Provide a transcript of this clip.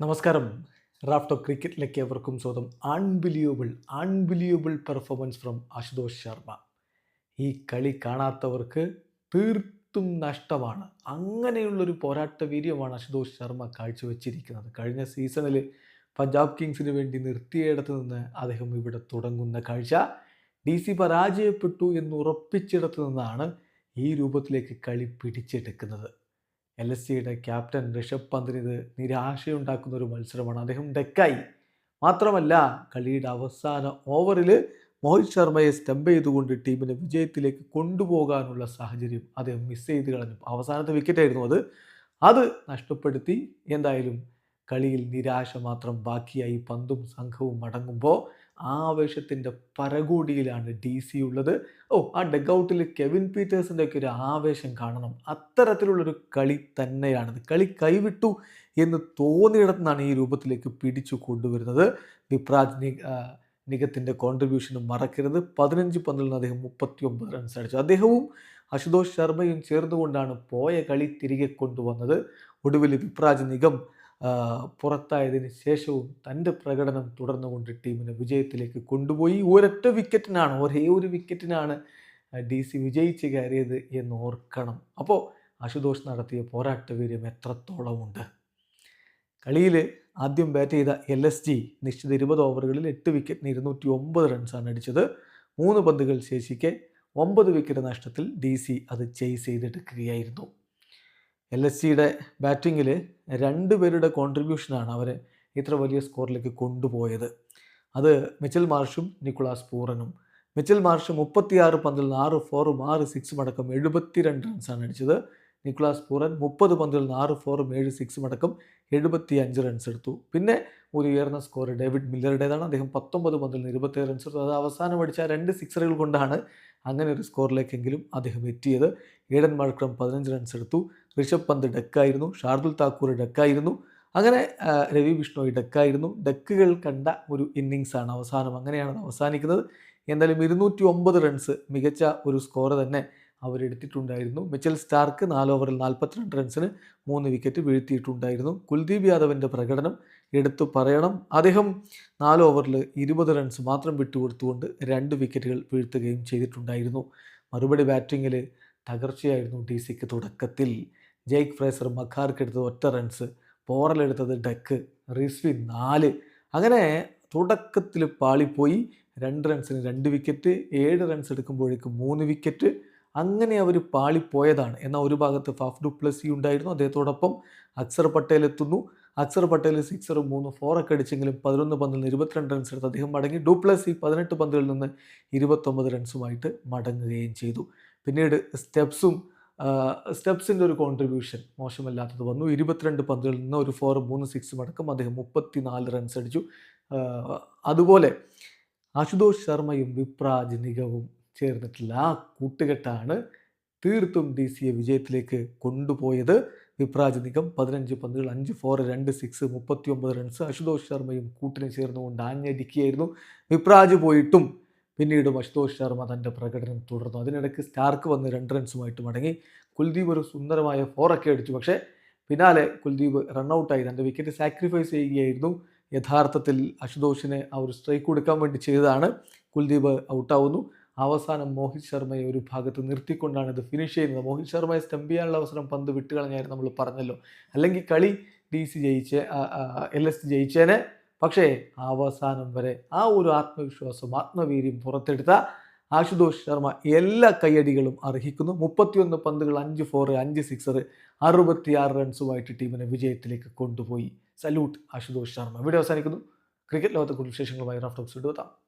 നമസ്കാരം. റാഫ്റ്റോ ക്രിക്കറ്റിലേക്ക് എവർക്കും സ്വന്തം unbelievable unbelievable performance from Ashutosh Sharma. ഈ കളി കാണാത്തവർക്ക് തീർത്തും നഷ്ടമാണ്. അങ്ങനെയുള്ളൊരു പോരാട്ട വീര്യമാണ് അശുതോഷ് ശർമ്മ കാഴ്ചവെച്ചിരിക്കുന്നത്. കഴിഞ്ഞ സീസണിൽ പഞ്ചാബ് കിങ്സിന് വേണ്ടി നിർത്തിയിടത്ത് നിന്ന് അദ്ദേഹം ഇവിടെ തുടങ്ങുന്ന കാഴ്ച ഡി സി പരാജയപ്പെട്ടു എന്ന് ഉറപ്പിച്ചിടത്ത് നിന്നാണ് ഈ രൂപത്തിലേക്ക് കളി പിടിച്ചെടുക്കുന്നത്. എൽ എസ് സിയുടെ ക്യാപ്റ്റൻ ഋഷഭ് പന്തിന് ഇത് നിരാശയുണ്ടാക്കുന്ന ഒരു മത്സരമാണ്. അദ്ദേഹം ഡെക്കായി. മാത്രമല്ല കളിയുടെ അവസാന ഓവറിൽ മോഹിത് ശർമ്മയെ സ്റ്റംപ് ചെയ്തുകൊണ്ട് ടീമിനെ വിജയത്തിലേക്ക് കൊണ്ടുപോകാനുള്ള സാഹചര്യം അദ്ദേഹം മിസ് ചെയ്ത് കളഞ്ഞു. അവസാനത്തെ വിക്കറ്റായിരുന്നു അത്. അത് നഷ്ടപ്പെടുത്തി. എന്തായാലും കളിയിൽ നിരാശ മാത്രം ബാക്കിയായി പന്തും സംഘവും മടങ്ങുമ്പോൾ ആവേശത്തിന്റെ പരകോടിയിലാണ് ഡി സി ഉള്ളത്. ഓ ആ ഡെഗൗട്ടിൽ കെവിൻ പീറ്റേഴ്സിന്റെ ഒക്കെ ഒരു ആവേശം കാണണം. അത്തരത്തിലുള്ളൊരു കളി തന്നെയാണത്. കളി കൈവിട്ടു എന്ന് തോന്നിയിടത്തുനിന്നാണ് ഈ രൂപത്തിലേക്ക് പിടിച്ചു കൊണ്ടുവരുന്നത്. വിപ്രാജ് നി നികത്തിന്റെ കോൺട്രിബ്യൂഷനും മറക്കരുത്. പതിനഞ്ച് പന്തിൽ നിന്ന് അദ്ദേഹം മുപ്പത്തി ഒമ്പത് റൺസ് അടിച്ചു. അദ്ദേഹവും അശുതോഷ് ശർമ്മയും ചേർന്നുകൊണ്ടാണ് പോയ കളി തിരികെ കൊണ്ടുവന്നത്. ഒടുവിൽ വിപ്രാജ് നിഗം പുറത്തായതിന് ശേഷവും തന്റെ പ്രകടനം തുടർന്നുകൊണ്ട് ടീമിനെ വിജയത്തിലേക്ക് കൊണ്ടുപോയി. ഒരൊറ്റ വിക്കറ്റിനാണ് ഒരേ ഒരു വിക്കറ്റിനാണ് ഡി സി വിജയിച്ച് കയറിയത് എന്ന് ഓർക്കണം. അപ്പോൾ അശുതോഷ് നടത്തിയ പോരാട്ട വീര്യം എത്രത്തോളമുണ്ട്. കളിയിൽ ആദ്യം ബാറ്റ് ചെയ്ത എൽ എസ് ജി നിശ്ചിത ഇരുപത് ഓവറുകളിൽ എട്ട് വിക്കറ്റിന് ഇരുന്നൂറ്റി ഒമ്പത് റൺസാണ് അടിച്ചത്. മൂന്ന് പന്തുകൾ ശേഷിക്കെ ഒമ്പത് വിക്കറ്റ് നഷ്ടത്തിൽ ഡി സി അത് ചെയ്സ് ചെയ്തെടുക്കുകയായിരുന്നു. എൽ എസ് സിയുടെ ബാറ്റിങ്ങിൽ രണ്ട് പേരുടെ കോൺട്രിബ്യൂഷനാണ് അവരെ ഇത്ര വലിയ സ്കോറിലേക്ക് കൊണ്ടുപോയത്. അത് മിച്ചൽ മാർഷും നിക്കുളാസ് പൂറനും. മിച്ചൽ മാർഷ് മുപ്പത്തിയാറ് പന്തിൽ ആറ് ഫോറും ആറ് സിക്സും അടക്കം എഴുപത്തിരണ്ട് റൺസാണ് അടിച്ചത്. നിക്കുളാസ് പൂരൻ മുപ്പത് പന്തിൽ നിന്ന് ആറ് ഫോറും ഏഴ് സിക്സും അടക്കം എഴുപത്തി അഞ്ച് റൺസ് എടുത്തു. പിന്നെ ഒരു ഉയർന്ന സ്കോർ ഡേവിഡ് മില്ലറുടേതാണ്. അദ്ദേഹം പത്തൊമ്പത് പന്തിൽ നിന്ന് ഇരുപത്തേഴ് റൺസ് എടുത്തു. അത് അവസാനം അടിച്ച രണ്ട് സിക്സറുകൾ കൊണ്ടാണ് അങ്ങനെ ഒരു സ്കോറിലേക്കെങ്കിലും അദ്ദേഹം എത്തിയത്. ഏഡൻ മാൾക്രം പതിനഞ്ച് റൺസ് എടുത്തു. ഋഷഭ് പന്ത് ഡെക്കായിരുന്നു. ഷാർദുൽ താക്കൂർ ഡെക്കായിരുന്നു. അങ്ങനെ രവി ബിഷ്ണോയി ഡെക്കായിരുന്നു. ഡെക്കുകൾ കണ്ട ഒരു ഇന്നിങ്സാണ് അവസാനം. അങ്ങനെയാണ് അവസാനിക്കുന്നത്. എന്തായാലും ഇരുന്നൂറ്റി ഒമ്പത് റൺസ് മികച്ച ഒരു സ്കോർ തന്നെ അവരെടുത്തിട്ടുണ്ടായിരുന്നു. മിച്ചൽ സ്റ്റാർക്ക് നാല് ഓവറിൽ നാൽപ്പത്തിരണ്ട് റൺസിന് മൂന്ന് വിക്കറ്റ് വീഴ്ത്തിയിട്ടുണ്ടായിരുന്നു. കുൽദീപ് യാദവിന്റെ പ്രകടനം എടുത്തു പറയണം. അദ്ദേഹം നാല് ഓവറിൽ ഇരുപത് റൺസ് മാത്രം വിട്ടുകൊടുത്തുകൊണ്ട് രണ്ട് വിക്കറ്റുകൾ വീഴ്ത്തുകയും ചെയ്തിട്ടുണ്ടായിരുന്നു. മറുപടി ബാറ്റിങ്ങിൽ തകർച്ചയായിരുന്നു ഡി സിക്ക് തുടക്കത്തിൽ. ജെയ്ക്ക് ഫ്രേസർ മഖാർക്ക് എടുത്തത് ഒറ്റ റൺസ്. പോറലെടുത്തത് ഡക്ക്. റിസ്വി നാല്. അങ്ങനെ തുടക്കത്തിൽ പാളിപ്പോയി. രണ്ട് റൺസിന് രണ്ട് വിക്കറ്റ് ഏഴ് റൺസ് എടുക്കുമ്പോഴേക്കും മൂന്ന് വിക്കറ്റ്. അങ്ങനെ അവർ പാളിപ്പോയതാണ്. എന്നാൽ ഒരു ഭാഗത്ത് ഫാഫ് ഡുപ്ലസി ഉണ്ടായിരുന്നു. അദ്ദേഹത്തോടൊപ്പം അക്സർ പട്ടേൽ എത്തുന്നു. അക്സർ പട്ടേൽ സിക്സറും മൂന്ന് ഫോറൊക്കെ അടിച്ചെങ്കിലും പതിനൊന്ന് പന്തിൽ നിന്ന് ഇരുപത്തിരണ്ട് റൺസ് എടുത്ത് അദ്ദേഹം മടങ്ങി. ഡുപ്ലസി പതിനെട്ട് പന്തുകളിൽ നിന്ന് ഇരുപത്തൊമ്പത് റൺസുമായിട്ട് മടങ്ങുകയും ചെയ്തു. പിന്നീട് സ്റ്റെപ്സും സ്റ്റെപ്സിന്റെ ഒരു കോൺട്രിബ്യൂഷൻ മോശമല്ലാത്തത് വന്നു. ഇരുപത്തിരണ്ട് പന്തുകളിൽ നിന്ന് ഒരു ഫോർ മൂന്ന് സിക്സും അടക്കം അദ്ദേഹം മുപ്പത്തി നാല് റൺസ് അടിച്ചു അതുപോലെ അശുതോഷ് ശർമ്മയും വിപ്രാജ് നിഗവും ചേർന്നിട്ടുള്ള ആ കൂട്ടുകെട്ടാണ് തീർത്തും ഡി സിയെ വിജയത്തിലേക്ക് കൊണ്ടുപോയത്. വിപ്രാജ് നിഗം പതിനഞ്ച് പന്തുകൾ അഞ്ച് ഫോർ രണ്ട് സിക്സ് മുപ്പത്തി ഒമ്പത് റൺസ്. അശുതോഷ് ശർമ്മയും കൂട്ടിന് ചേർന്നുകൊണ്ട് ആഞ്ഞടിക്കുകയായിരുന്നു. വിപ്രാജ് പോയിട്ടും പിന്നീടും അശുതോഷ് ശർമ്മ തന്റെ പ്രകടനം തുടർന്നു. അതിനിടയ്ക്ക് സ്റ്റാർക്ക് വന്ന് രണ്ട് റൺസുമായിട്ട് മടങ്ങി. കുൽദീപ് ഒരു സുന്ദരമായ ഫോറൊക്കെ അടിച്ചു. പക്ഷേ പിന്നാലെ കുൽദീപ് റണ്ണൗട്ടായി തന്റെ വിക്കറ്റ് സാക്രിഫൈസ് ചെയ്യുകയായിരുന്നു. യഥാർത്ഥത്തിൽ അശുതോഷിനെ ആ ഒരു സ്ട്രൈക്ക് കൊടുക്കാൻ വേണ്ടി ചെയ്തതാണ്. കുൽദീപ് ഔട്ടാവുന്നു. അവസാനം മോഹിത് ശർമ്മയെ ഒരു ഭാഗത്ത് നിർത്തിക്കൊണ്ടാണ് ഇത് ഫിനിഷ് ചെയ്യുന്നത്. മോഹിത് ശർമ്മയെ സ്റ്റംപ് ചെയ്യാനുള്ള അവസരം പന്ത് വിട്ടുകളഞ്ഞായിരുന്നു നമ്മൾ പറഞ്ഞല്ലോ. അല്ലെങ്കിൽ കളി ഡി സി ജയിച്ച എൽ എസ് ജയിച്ചേനെ. പക്ഷേ അവസാനം വരെ ആ ഒരു ആത്മവിശ്വാസം ആത്മവീര്യം പുറത്തെടുത്ത ആശുതോഷ് ശർമ്മ എല്ലാ കയ്യടികളും അർഹിക്കുന്നു. മുപ്പത്തിയൊന്ന് പന്തുകൾ അഞ്ച് ഫോർ അഞ്ച് സിക്സർ അറുപത്തിയാറ് റൺസുമായിട്ട് ടീമിനെ വിജയത്തിലേക്ക് കൊണ്ടുപോയി. സല്യൂട്ട് ആശുതോഷ് ശർമ്മ. ഇവിടെ അവസാനിക്കുന്നു. ക്രിക്കറ്റ് ലോകത്തെ കുറിച്ച് വിശേഷങ്ങളുമായി റഫ് ടോക്സ് എടുത്താം